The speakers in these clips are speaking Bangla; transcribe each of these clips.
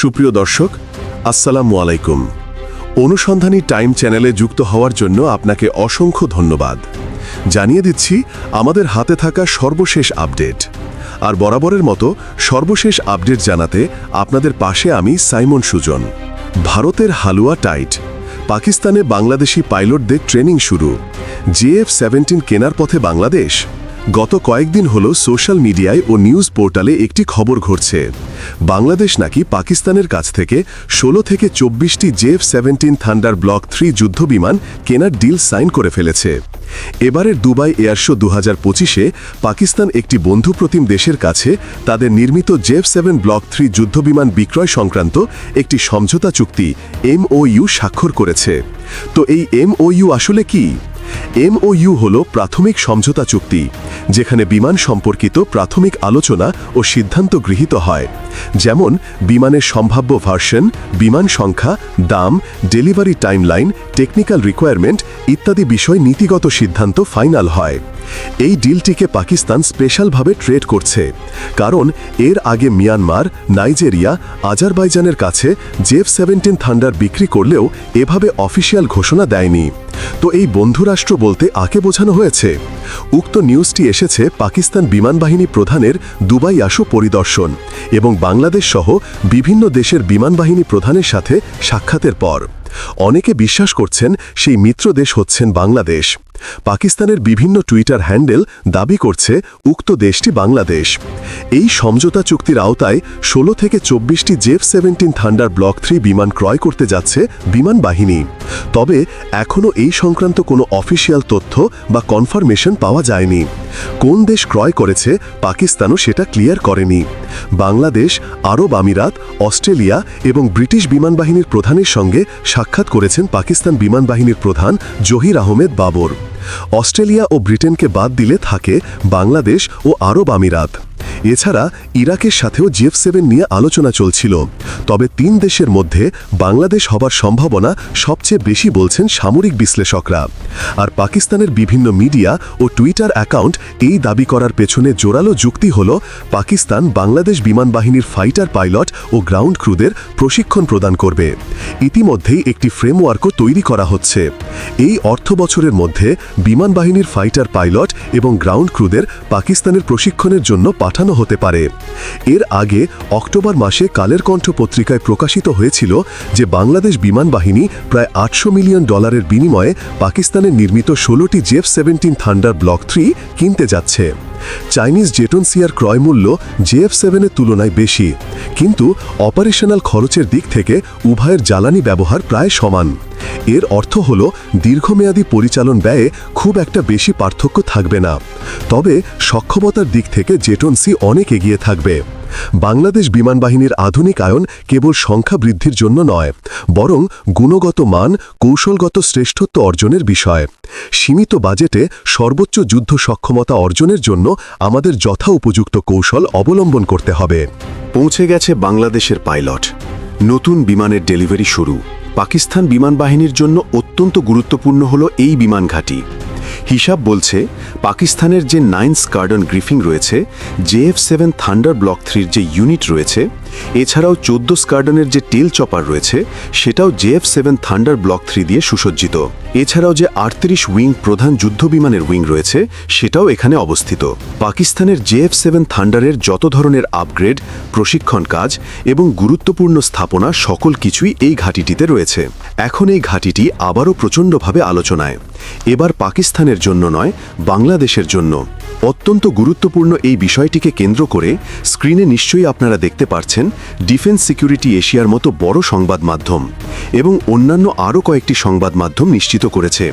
সুপ্রিয় দর্শক, আসসালামু আলাইকুম। অনুসন্ধানী টাইম চ্যানেলে যুক্ত হওয়ার জন্য আপনাকে অসংখ্য ধন্যবাদ। জানিয়ে দিচ্ছি, আমাদের হাতে থাকা সর্বশেষ আপডেট। আর বরাবরের মতো সর্বশেষ আপডেট জানাতে আপনাদের পাশে আমি সাইমন সুজন। ভারতের হালুয়া টাইট, পাকিস্তানে বাংলাদেশি পাইলটদের ট্রেনিং শুরু। জেএফ সেভেন্টিন কেনার পথে বাংলাদেশ। গত কয়েকদিন হল সোশ্যাল মিডিয়ায় ও নিউজ পোর্টালে একটি খবর ঘটছে। বাংলাদেশ নাকি পাকিস্তানের কাছ থেকে ১৬ থেকে চব্বিশটি JF seventeen thunder block three যুদ্ধবিমান কেনার ডিল সাইন করে ফেলেছে। এবারের দুবাই এয়ারশো দু হাজার পঁচিশে পাকিস্তান একটি বন্ধুপ্রতিম দেশের কাছে তাদের নির্মিত জেফ সেভেন ব্লক থ্রি যুদ্ধবিমান বিক্রয় সংক্রান্ত একটি সমঝোতা চুক্তি এমওইউ স্বাক্ষর করেছে। তো এই এমওইউ আসলে কি? এমওইউ হল প্রাথমিক সমঝোতা চুক্তি, যেখানে বিমান সম্পর্কিত প্রাথমিক আলোচনা ও সিদ্ধান্ত গৃহীত হয়। যেমন, বিমানের সম্ভাব্য ভার্সন, বিমান সংখ্যা, দাম, ডেলিভারি টাইমলাইন, টেকনিক্যাল রিকোয়ারমেন্ট ইত্যাদি বিষয় নীতিগত সিদ্ধান্ত ফাইনাল হয়। এই ডিলটিকে পাকিস্তান স্পেশালভাবে ট্রেড করছে, কারণ এর আগে মিয়ানমার, নাইজেরিয়া, আজারবাইজানের কাছে জেফ সেভেন্টিন থান্ডার বিক্রি করলেও এভাবে অফিসিয়াল ঘোষণা দেয়নি। তো এই বন্ধুরাষ্ট্র বলতে আকে বোঝানো হয়েছে? উক্ত নিউজটি এসেছে পাকিস্তান বিমান বাহিনী প্রধানের দুবাই আসো পরিদর্শন এবং বাংলাদেশ সহ বিভিন্ন দেশের বিমান বাহিনী প্রধানের সাথে সাক্ষাতের পর। অনেকে বিশ্বাস করছেন সেই মিত্র দেশ হচ্ছেন বাংলাদেশ। পাকিস্তানের বিভিন্ন টুইটার হ্যান্ডেল দাবি করছে উক্ত দেশটি বাংলাদেশ। এই সমঝোতা চুক্তির আওতায় ১৬ থেকে চব্বিশটি JF seventeen thunder block three বিমান ক্রয় করতে যাচ্ছে বিমান বাহিনী। তবে এখনও এই সংক্রান্ত কোনো অফিসিয়াল তথ্য বা কনফার্মেশন পাওয়া যায়নি। কোন দেশ ক্রয় করেছে পাকিস্তানও সেটা ক্লিয়ার করেনি। বাংলাদেশ, আরব আমিরাত, অস্ট্রেলিয়া এবং ব্রিটিশ বিমান বাহিনীর প্রধানের সঙ্গে সাক্ষাৎ করেছেন পাকিস্তান বিমান বাহিনীর প্রধান জহির আহমেদ বাবর। অস্ট্রেলিয়া ও ব্রিটেনকে বাদ দিলে থাকে বাংলাদেশ ও আরব আমিরাত। এছাড়া ইরাকের সাথেও জেফ সেভেন নিয়ে আলোচনা চলছিল। তবে তিন দেশের মধ্যে বাংলাদেশ হবার সম্ভাবনা সবচেয়ে বেশি বলছেন সামরিক বিশ্লেষকরা। আর পাকিস্তানের বিভিন্ন মিডিয়া ও টুইটার অ্যাকাউন্ট এই দাবি করার পেছনে জোরালো যুক্তি হল পাকিস্তান বাংলাদেশ বিমান বাহিনীর ফাইটার পাইলট ও গ্রাউন্ড ক্রুদের প্রশিক্ষণ প্রদান করবে। ইতিমধ্যেই একটি ফ্রেমওয়ার্কও তৈরি করা হচ্ছে। এই অর্থ বছরের মধ্যে বিমান বাহিনীর ফাইটার পাইলট এবং গ্রাউন্ড ক্রুদের পাকিস্তানের প্রশিক্ষণের জন্য পাঠানো হতে পারে। এর আগে অক্টোবর মাসে কালের কণ্ঠ পত্রিকায় প্রকাশিত হয়েছিল যে বাংলাদেশ বিমান বাহিনী প্রায় আটশো মিলিয়ন ডলারের বিনিময়ে পাকিস্তানের নির্মিত ষোলোটি JF seventeen thunder block three কিনতে যাচ্ছে। চাইনিজ জেটন সিয়ার ক্রয় মূল্য জেএফ সেভেনের তুলনায় বেশি। কিন্তু অপারেশনাল খরচের দিক থেকে উভয়ের জ্বালানি ব্যবহার প্রায় সমান। এর অর্থ হল দীর্ঘমেয়াদী পরিচালন ব্যয়ে খুব একটা বেশি পার্থক্য থাকবে না। তবে সক্ষমতার দিক থেকে জেটন সি অনেক এগিয়ে থাকবে। বাংলাদেশ বিমান বাহিনীর আধুনিকায়ন কেবল সংখ্যা বৃদ্ধির জন্য নয়, বরং গুণগত মান, কৌশলগত শ্রেষ্ঠত্ব অর্জনের বিষয়। সীমিত বাজেটে সর্বোচ্চ যুদ্ধ সক্ষমতা অর্জনের জন্য আমাদের যথা উপযুক্ত কৌশল অবলম্বন করতে হবে। পৌঁছে গেছে বাংলাদেশের পাইলট। নতুন বিমানের ডেলিভারি শুরু। পাকিস্তান বিমান বাহিনীর জন্য অত্যন্ত গুরুত্বপূর্ণ হল এই বিমান ঘাঁটি। হিসাব বলছে পাকিস্তানের যে নাইন্স গার্ডন গ্রিফিং রয়েছে জেএফ সেভেন থান্ডার ব্লক থ্রির যে ইউনিট রয়েছে এছাড়াও চোদ্দ স্কার্ডনের যে টেল চপার রয়েছে, সেটাও JF seven thunder block three দিয়ে সুসজ্জিত। এছাড়াও যে আটত্রিশ উইং প্রধান যুদ্ধ বিমানের উইং রয়েছে, সেটাও এখানে অবস্থিত। পাকিস্তানের জেএফ সেভেন থান্ডারের যত ধরনের আপগ্রেড, প্রশিক্ষণ কাজ এবং গুরুত্বপূর্ণ স্থাপনা সকল কিছুই এই ঘাঁটিটিতে রয়েছে। এখন এই ঘাঁটিটি আবারও প্রচণ্ডভাবে আলোচনায়। এবার পাকিস্তানের জন্য নয়, বাংলাদেশের জন্য। অত্যন্ত গুরুত্বপূর্ণ এই বিষয়টিকে কেন্দ্র করে স্ক্রিনে নিশ্চয়ই আপনারা দেখতে পাচ্ছেন ডিফেন্স সিকিউরিটি এশিয়ার মতো বড় সংবাদ মাধ্যম এবং অন্যান্য আরও কয়েকটি সংবাদ মাধ্যম নিশ্চিত করেছে।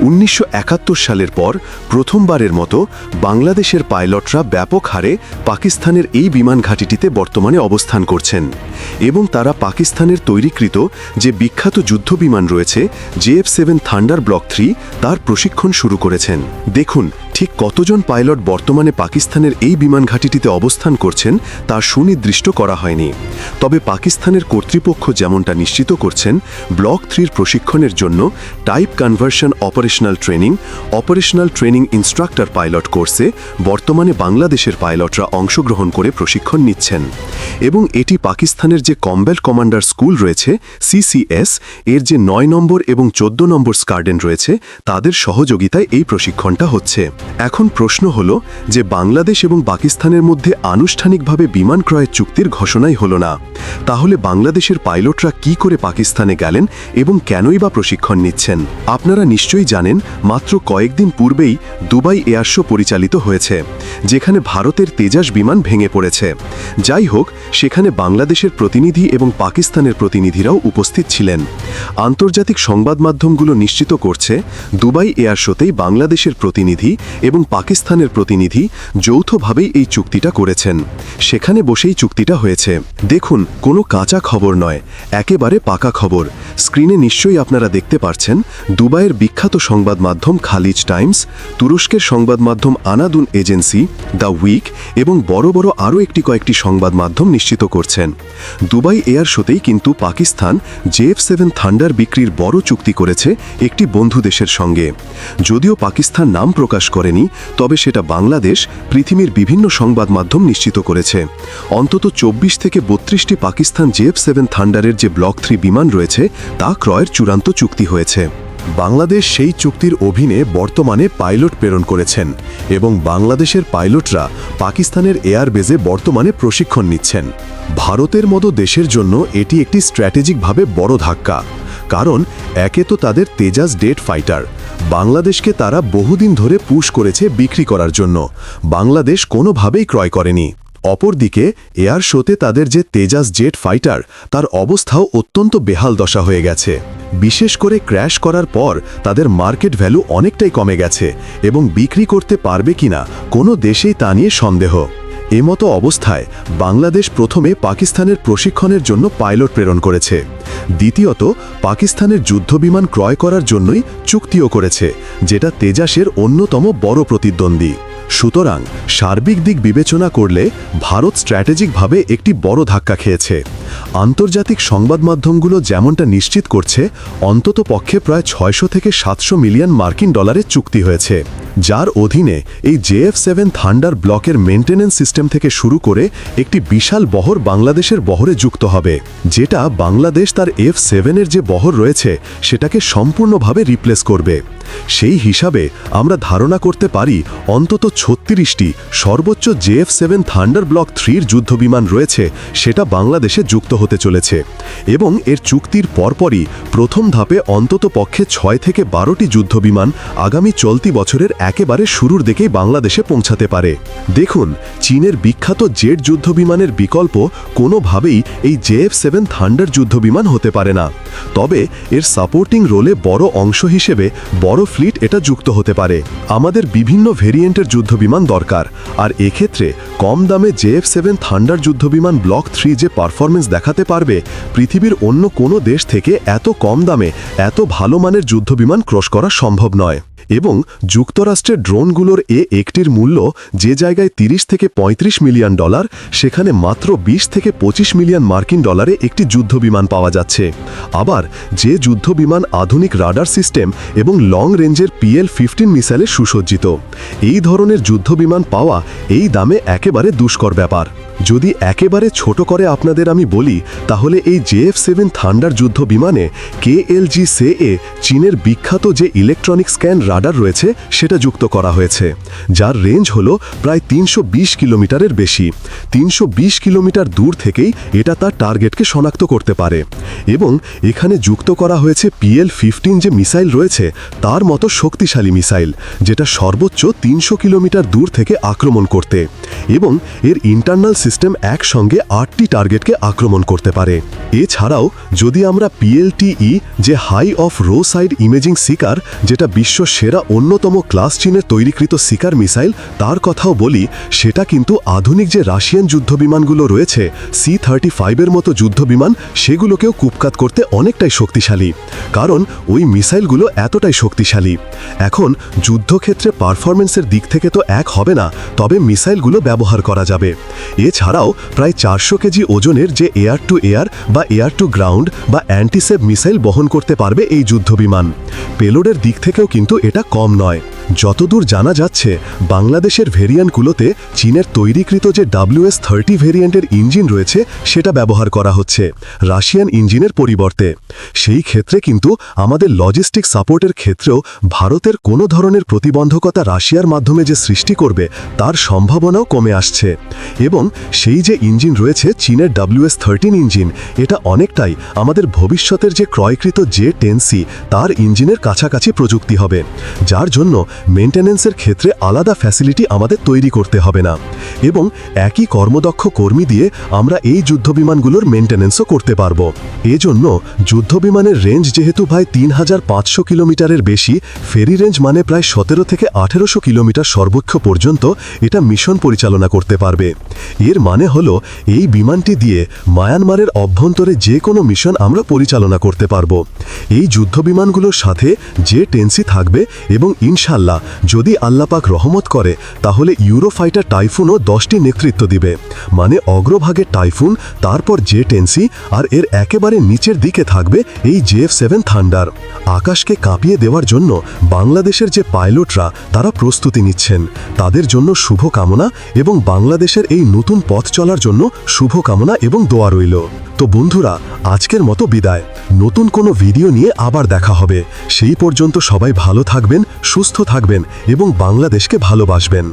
উনিশশো একাত্তর সালের পর প্রথমবারের মতো বাংলাদেশের পাইলটরা ব্যাপক হারে পাকিস্তানের এই বিমান ঘাঁটিটিতে বর্তমানে অবস্থান করছেন এবং তারা পাকিস্তানের তৈরিকৃত যে বিখ্যাত যুদ্ধবিমান রয়েছে JF seven thunder block three, তার প্রশিক্ষণ শুরু করেছেন। দেখুন ঠিক কতজন পাইলট বর্তমানে পাকিস্তানের এই বিমান ঘাঁটিটিতে অবস্থান করছেন, তা সুনির্দিষ্ট করা হয়নি। তবে পাকিস্তানের কর্তৃপক্ষ যেমনটা নিশ্চিত করছেন, ব্লক থ্রির প্রশিক্ষণের জন্য type conversion operational training operational training instructor pilot কোর্সে বর্তমানে বাংলাদেশের পাইলটরা অংশগ্রহণ করে প্রশিক্ষণ নিচ্ছেন। এবং এটি পাকিস্তানের যে কম্বেল কমান্ডার স্কুল রয়েছে, সিসিএস, এর যে নয় নম্বর এবং চোদ্দ নম্বর স্কার্ডেন রয়েছে, তাদের সহযোগিতায় এই প্রশিক্ষণটা হচ্ছে। এখন প্রশ্ন হল যে বাংলাদেশ এবং পাকিস্তানের মধ্যে আনুষ্ঠানিকভাবে বিমান ক্রয়ের চুক্তির ঘোষণাই হল না। তাহলে বাংলাদেশের পাইলটরা কি করে পাকিস্তানে গেলেন এবং কেনই বা প্রশিক্ষণ নিচ্ছেন? আপনারা নিশ্চয়ই জানেন, মাত্র কয়েকদিন পূর্বেই দুবাই এয়ার শো পরিচালিত হয়েছে, যেখানে ভারতের তেজাস বিমান ভেঙে পড়েছে। যাই হোক, সেখানে বাংলাদেশের প্রতিনিধি এবং পাকিস্তানের প্রতিনিধিরাও উপস্থিত ছিলেন। আন্তর্জাতিক সংবাদ মাধ্যমগুলো নিশ্চিত করছে, দুবাই এয়ার শোতেই বাংলাদেশের প্রতিনিধি এবং পাকিস্তানের প্রতিনিধি যৌথভাবেই এই চুক্তিটা করেছেন। সেখানে বসেই চুক্তিটা হয়েছে। দেখুন, কোনো কাঁচা খবর নয়, একেবারে পাকা খবর। স্ক্রিনে নিশ্চয়ই আপনারা দেখতে পারছেন, দুবাইয়ের বিখ্যাত সংবাদ মাধ্যম খালিজ টাইমস, তুরস্কের সংবাদ মাধ্যম আনাদুন এজেন্সি, দ্য উইক এবং বড় বড় আরও একটি কয়েকটি সংবাদ মাধ্যম নিশ্চিত করছেন। দুবাই এয়ার শোতেই কিন্তু পাকিস্তান জেএফ সেভেন থান্ডার বিক্রির বড় চুক্তি করেছে একটি বন্ধু দেশের সঙ্গে। যদিও পাকিস্তান নাম প্রকাশ করেনি, তবে সেটা বাংলাদেশ, পৃথিবীর বিভিন্ন সংবাদ মাধ্যম নিশ্চিত করেছে। অন্তত চব্বিশ থেকে বত্রিশটি পাকিস্তান জেএফ সেভেন থান্ডারের যে ব্লক থ্রি বিমান রয়েছে, তা ক্রয়ের চূড়ান্ত চুক্তি হয়েছে। বাংলাদেশ সেই চুক্তির অধীনে বর্তমানে পাইলট প্রেরণ করেছেন এবং বাংলাদেশের পাইলটরা পাকিস্তানের এয়ারবেজে বর্তমানে প্রশিক্ষণ নিচ্ছেন। ভারতের মতো দেশের জন্য এটি একটি স্ট্র্যাটেজিকভাবে বড় ধাক্কা, কারণ একে তো তাদের তেজাস ডেট ফাইটার বাংলাদেশকে তারা বহুদিন ধরে পুশ করেছে বিক্রি করার জন্য। বাংলাদেশ কোনোভাবেই ক্রয় করেনি। অপরদিকে, এয়ার শোতে তাদের যে তেজাস জেট ফাইটার, তার অবস্থাও অত্যন্ত বেহাল দশা হয়ে গেছে। বিশেষ করে ক্র্যাশ করার পর, তাদের মার্কেট ভ্যালু অনেকটাই কমে গেছে এবং বিক্রি করতে পারবে কিনা কোনো দেশেই তা নিয়ে সন্দেহ। এমতো অবস্থায় বাংলাদেশ প্রথমে পাকিস্তানের প্রশিক্ষণের জন্য পাইলট প্রেরণ করেছে। দ্বিতীয়ত, পাকিস্তানের যুদ্ধবিমান ক্রয় করার জন্যই চুক্তিও করেছে, যেটা তেজাসের অন্যতম বড় প্রতিদ্বন্দ্বী। সুতরাং সার্বিক দিক বিবেচনা করলে ভারত স্ট্র্যাটেজিকভাবে একটি বড় ধাক্কা খেয়েছে। আন্তর্জাতিক সংবাদ মাধ্যমগুলো যেমনটা নিশ্চিত করছে, অন্তত পক্ষে প্রায় ছয়শো থেকে সাতশো মিলিয়ন মার্কিন ডলারের চুক্তি হয়েছে, যার অধীনে এই জেএফ সেভেন থান্ডার ব্লকের মেনটেন্যান্স সিস্টেম থেকে শুরু করে একটি বিশাল বহর বাংলাদেশের বহরে যুক্ত হবে, যেটা বাংলাদেশ তার এফ সেভেনের যে বহর রয়েছে, সেটাকে সম্পূর্ণভাবে রিপ্লেস করবে। সেই হিসাবে আমরা ধারণা করতে পারি, অন্তত ছত্রিশটি সর্বোচ্চ জেএফ সেভেন থান্ডার ব্লক থ্রির যুদ্ধবিমান রয়েছে, সেটা বাংলাদেশে যুক্ত হতে চলেছে এবং এর চুক্তির পরপরই প্রথম ধাপে অন্তত পক্ষে ছয় থেকে বারোটি যুদ্ধবিমান আগামী চলতি বছরের একেবারে শুরুর দিকেই বাংলাদেশে পৌঁছাতে পারে। দেখুন, চীনের বিখ্যাত জেট যুদ্ধবিমানের বিকল্প কোনোভাবেই এই জেএফ সেভেন থান্ডার যুদ্ধবিমান হতে পারে না। তবে এর সাপোর্টিং রোলে বড় অংশ হিসেবে বড় ফ্লিট এটা যুক্ত হতে পারে। আমাদের বিভিন্ন ভেরিয়েন্টের যুদ্ধবিমান দরকার, আর এক্ষেত্রে কম দামে জেএফ সেভেন থান্ডার যুদ্ধবিমান ব্লক থ্রি যে পারফরমেন্স দেখাতে পারবে পৃথিবীর অন্য কোনো দেশ থেকে এত কম দামে, এত ভালো মানের যুদ্ধবিমান ক্রস করা সম্ভব নয়। এবং যুক্তরাষ্ট্রের ড্রোনগুলোর এ একটির মূল্য যে জায়গায় ৩০ থেকে ৩৫ মিলিয়ন ডলার, সেখানে মাত্র ২০ থেকে ২৫ মিলিয়ন মার্কিন ডলারে একটি যুদ্ধবিমান পাওয়া যাচ্ছে। আবার যে যুদ্ধবিমান আধুনিক রাডার সিস্টেম এবং লং রেঞ্জের পিএল ফিফটিন মিসাইলে সুসজ্জিত। এই ধরনের যুদ্ধবিমান পাওয়া এই দামে একেবারে দুষ্কর ব্যাপার। যদি একেবারে ছোট করে আপনাদের আমি বলি, তাহলে এই জেএফ সেভেন থান্ডার যুদ্ধ বিমানে কেএলজি সে এ চীনের বিখ্যাত যে ইলেকট্রনিক স্ক্যান রাডার রয়েছে, সেটা যুক্ত করা হয়েছে, যার রেঞ্জ হল প্রায় তিনশো বিশ কিলোমিটারের বেশি। তিনশো বিশ কিলোমিটার দূর থেকেই এটা তার টার্গেটকে শনাক্ত করতে পারে এবং এখানে যুক্ত করা হয়েছে পিএল ফিফটিন যে মিসাইল রয়েছে, তার মতো শক্তিশালী মিসাইল, যেটা সর্বোচ্চ তিনশো কিলোমিটার দূর থেকে আক্রমণ করতে এবং এর ইন্টারনাল সিস্টেম একসঙ্গে আটটি টার্গেটকে আক্রমণ করতে পারে। এছাড়াও, যদি আমরা পিএলটিই যে high off bore sight imaging seeker যেটা বিশ্ব সেরা অন্যতম ক্লাস চীনের তৈরিকৃত সিকার মিসাইল তার কথাও বলি, সেটা কিন্তু আধুনিক যে রাশিয়ান যুদ্ধবিমানগুলো রয়েছে সি থার্টি ফাইভের মতো যুদ্ধবিমান সেগুলোকেও কুপকাত করতে অনেকটাই শক্তিশালী। কারণ, ওই মিসাইলগুলো এতটাই শক্তিশালী। এখন, যুদ্ধক্ষেত্রে পারফরমেন্সের দিক থেকে তো এক হবে না, তবে মিসাইলগুলো ব্যবহার করা যাবে। এছাড়াও প্রায় চারশো কেজি ওজনের যে এয়ার টু এয়ার বা এয়ার টু গ্রাউন্ড বা অ্যান্টিসেভ মিসাইল বহন করতে পারবে এই যুদ্ধবিমান পেলোডের দিক থেকেও কিন্তু এটা কম নয়। যতদূর জানা যাচ্ছে, বাংলাদেশের ভেরিয়েন্টগুলোতে চীনের তৈরিকৃত যে ডাব্লিউএস থার্টি ভেরিয়েন্টের ইঞ্জিন রয়েছে, সেটা ব্যবহার করা হচ্ছে, রাশিয়ান ইঞ্জিনের পরিবর্তে। সেই ক্ষেত্রে কিন্তু আমাদের লজিস্টিক সাপোর্টের ক্ষেত্রেও ভারতের কোনো ধরনের প্রতিবন্ধকতা রাশিয়ার মাধ্যমে যে সৃষ্টি করবে, তার সম্ভাবনাও কমে আসছে। এবং সেই যে ইঞ্জিন রয়েছে চীনের ডাব্লিউএস থার্টিন ইঞ্জিন, এটা অনেকটাই আমাদের ভবিষ্যতের যে ক্রয়কৃত যে টেনসি তার ইঞ্জিনের কাছাকাছি প্রযুক্তি হবে, যার জন্য মেনটেন্যান্সের ক্ষেত্রে আলাদা ফ্যাসিলিটি আমাদের তৈরি করতে হবে না। এবং একই কর্মদক্ষ কর্মী দিয়ে আমরা এই যুদ্ধবিমানগুলোর মেনটেন্যান্সও করতে পারব। এজন্য যুদ্ধবিমানের রেঞ্জ যেহেতু ভাই তিন হাজার পাঁচশো কিলোমিটারের বেশি, ফেরি রেঞ্জ মানে প্রায় সতেরো থেকে আঠেরোশো কিলোমিটার সর্বোচ্চ পর্যন্ত এটা মিশন পরিচালনা করতে পারবে। এর মানে হল, এই বিমানটি দিয়ে মায়ানমারের অভ্যন্তরে যে কোনো মিশন আমরা পরিচালনা করতে পারব। এই যুদ্ধবিমানগুলোর সাথে যে টেন্সি থাকবে এবং ইনশাল্লাহ যদি আল্লাপাক রহমত করে, তাহলে ইউরোফাইটার টাইফুনও দশটি নেতৃত্ব দিবে। মানে অগ্রভাগে টাইফুন, তারপর জে টেন্সি আর এর একেবারে নিচের দিকে থাকবে এই জেএফ সেভেন থান্ডার। আকাশকে কাঁপিয়ে দেওয়ার জন্য বাংলাদেশের যে পাইলটরা, তারা প্রস্তুতি নিচ্ছেন। তাদের জন্য শুভকামনা এবং বাংলাদেশের এই নতুন পথ চলার জন্য শুভকামনা এবং দোয়া রইল। তো বন্ধুরা, আজকের মতো বিদায়। নতুন কোনো ভিডিও নিয়ে আবার দেখা হবে। সেই পর্যন্ত সবাই ভালো থাকবেন, সুস্থ থাকবেন এবং বাংলাদেশকে ভালোবাসবেন।